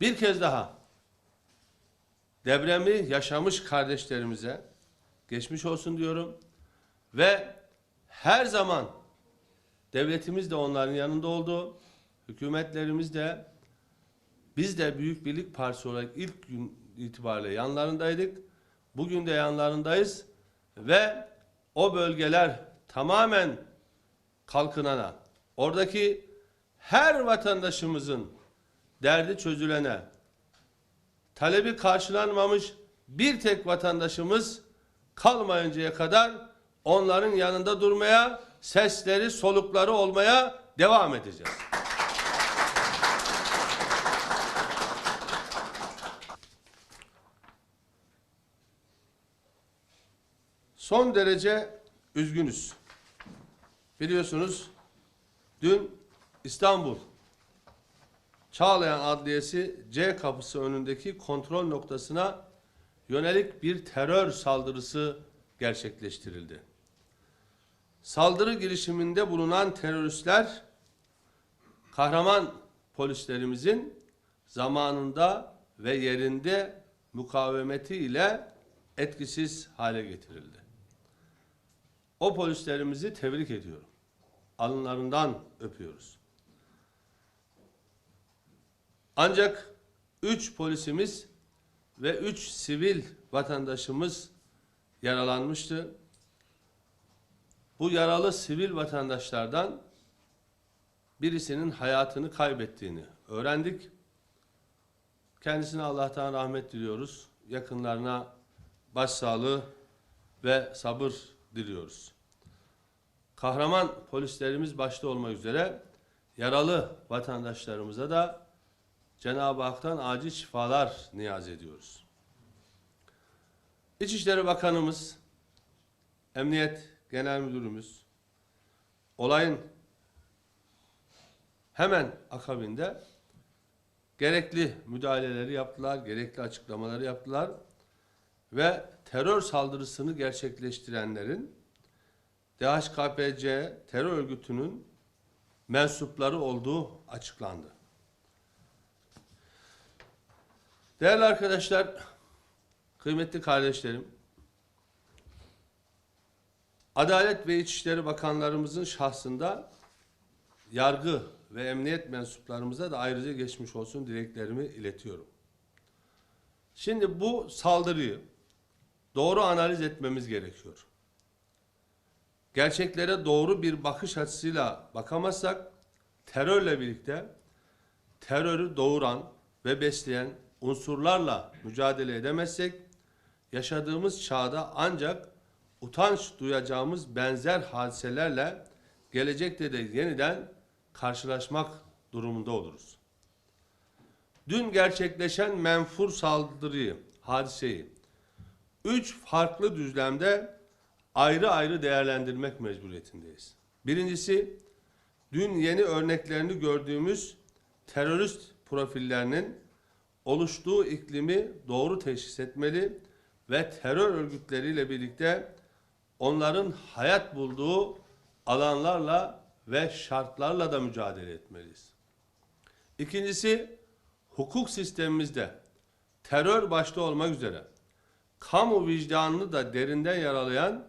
Bir kez daha depremi yaşamış kardeşlerimize geçmiş olsun diyorum ve her zaman devletimiz de onların yanında oldu. Hükümetlerimiz de biz de Büyük Birlik Partisi olarak ilk gün itibariyle yanlarındaydık. Bugün de yanlarındayız ve o bölgeler tamamen kalkınana, oradaki her vatandaşımızın derdi çözülene, talebi karşılanmamış bir tek vatandaşımız kalmayıncaya kadar onların yanında durmaya, sesleri, solukları olmaya devam edeceğiz. Son derece üzgünüz. Biliyorsunuz dün İstanbul Çağlayan Adliyesi C kapısı önündeki kontrol noktasına yönelik bir terör saldırısı gerçekleştirildi. Saldırı girişiminde bulunan teröristler kahraman polislerimizin zamanında ve yerinde mukavemeti ile etkisiz hale getirildi. O polislerimizi tebrik ediyorum. Alınlarından öpüyoruz. Ancak üç polisimiz ve üç sivil vatandaşımız yaralanmıştı. Bu yaralı sivil vatandaşlardan birisinin hayatını kaybettiğini öğrendik. Kendisine Allah'tan rahmet diliyoruz. Yakınlarına başsağlığı ve sabır diliyoruz. Kahraman polislerimiz başta olmak üzere yaralı vatandaşlarımıza da Cenab-ı Hak'tan acil şifalar niyaz ediyoruz. İçişleri Bakanımız, Emniyet Genel Müdürümüz, olayın hemen akabinde gerekli müdahaleleri yaptılar, gerekli açıklamaları yaptılar ve terör saldırısını gerçekleştirenlerin DHKPC terör örgütünün mensupları olduğu açıklandı. Değerli arkadaşlar, kıymetli kardeşlerim, Adalet ve İçişleri Bakanlarımızın şahsında yargı ve emniyet mensuplarımıza da ayrıca geçmiş olsun dileklerimi iletiyorum. Şimdi bu saldırıyı doğru analiz etmemiz gerekiyor. Gerçeklere doğru bir bakış açısıyla bakamazsak terörle birlikte terörü doğuran ve besleyen unsurlarla mücadele edemezsek yaşadığımız çağda ancak utanç duyacağımız benzer hadiselerle gelecekte de yeniden karşılaşmak durumunda oluruz. Dün gerçekleşen menfur saldırıyı, hadiseyi üç farklı düzlemde ayrı ayrı değerlendirmek mecburiyetindeyiz. Birincisi, dün yeni örneklerini gördüğümüz terörist profillerinin oluştuğu iklimi doğru teşhis etmeli ve terör örgütleriyle birlikte onların hayat bulduğu alanlarla ve şartlarla da mücadele etmeliyiz. İkincisi, hukuk sistemimizde terör başta olmak üzere kamu vicdanını da derinden yaralayan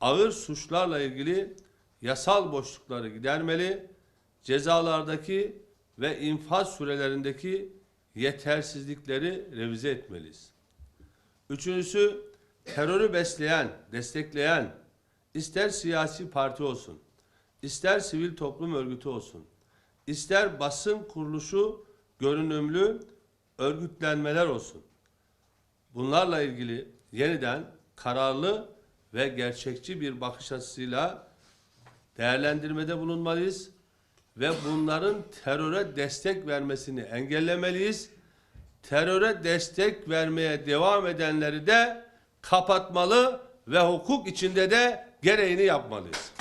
ağır suçlarla ilgili yasal boşlukları gidermeli, cezalardaki ve infaz sürelerindeki yetersizlikleri revize etmeliyiz. Üçüncüsü, terörü besleyen, destekleyen, ister siyasi parti olsun, ister sivil toplum örgütü olsun, ister basın kuruluşu görünümlü örgütlenmeler olsun. Bunlarla ilgili yeniden kararlı ve gerçekçi bir bakış açısıyla değerlendirmede bulunmalıyız ve bunların teröre destek vermesini engellemeliyiz. Teröre destek vermeye devam edenleri de kapatmalı ve hukuk içinde de gereğini yapmalıyız.